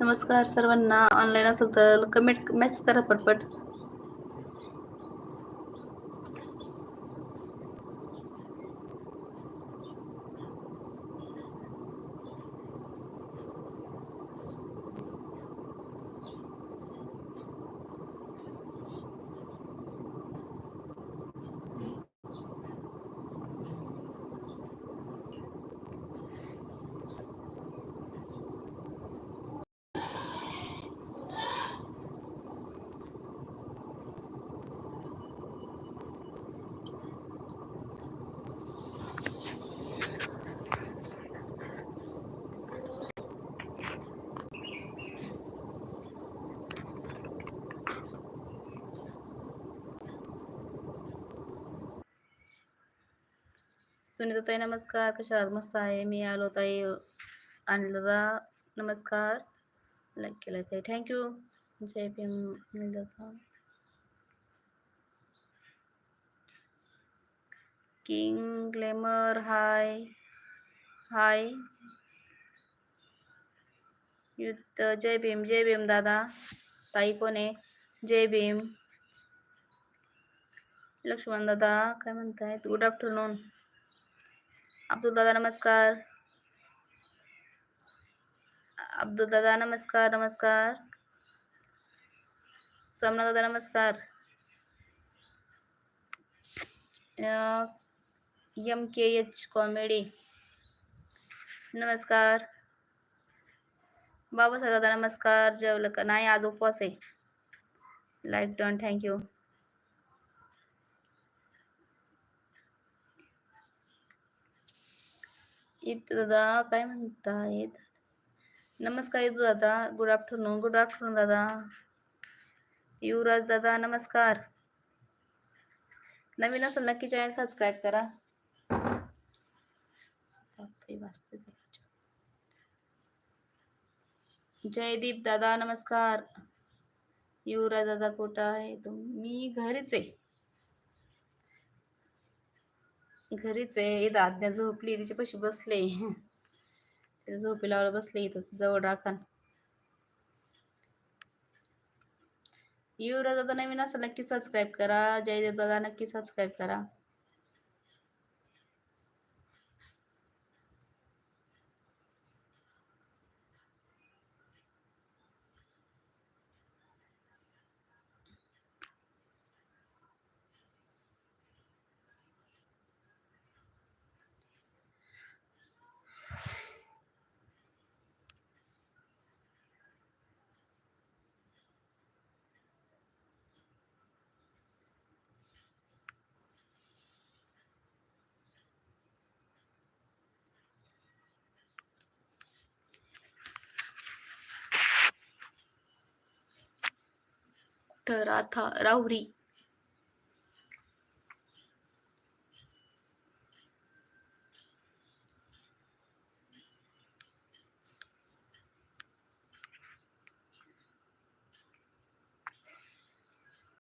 नमस्कार सर्वांना. ऑनलाईन असेल तर कमेंट मेसेज करा पटपट. सुनीता नमस्कार. कशा आहात? मस्त आहे. मी आलो ताई. दादा नमस्कार. लाईक केलं ताई. थँक्यू जय भीम. अनिल दादा किंग ग्लॅमर हाय हाय युद्ध जय भीम. जय भीम, दादा. ताई आहे. जय भीम. लक्ष्मण दादा, काय म्हणतायत? गुड आफ्टरनून अब्दुल दादा नमस्कार। अब्दुल दादा नमस्कार नमस्कार। सोमनाथ दादा नमस्कार एम के एच कॉमेडी। नमस्कार। बाबासाहेब दादा नमस्कार जेवलं का नाही, आज उपवास आहे. लाईक डन थँक्यू दादा काय म्हणतायत नमस्कार इथं दादा गुड आफ्टरनून गुड आफ्टरनून दादा युवराज दादा नमस्कार नवीन असेल नक्की चॅनल सबस्क्राईब करा. जयदीप दादा नमस्कार युवराज दादा कुठं आहे तुम्ही घरीच आहे घरीच आहे. इथं आज्ञा झोपली तिच्यापाशी बसले. तिला झोपी लावलं बसले इथं जवळ राखण युवराजा नवीन असेल नक्की सबस्क्राईब करा. जयदेव दादा नक्की सबस्क्राईब करा. डॉक्टर राथा रावरी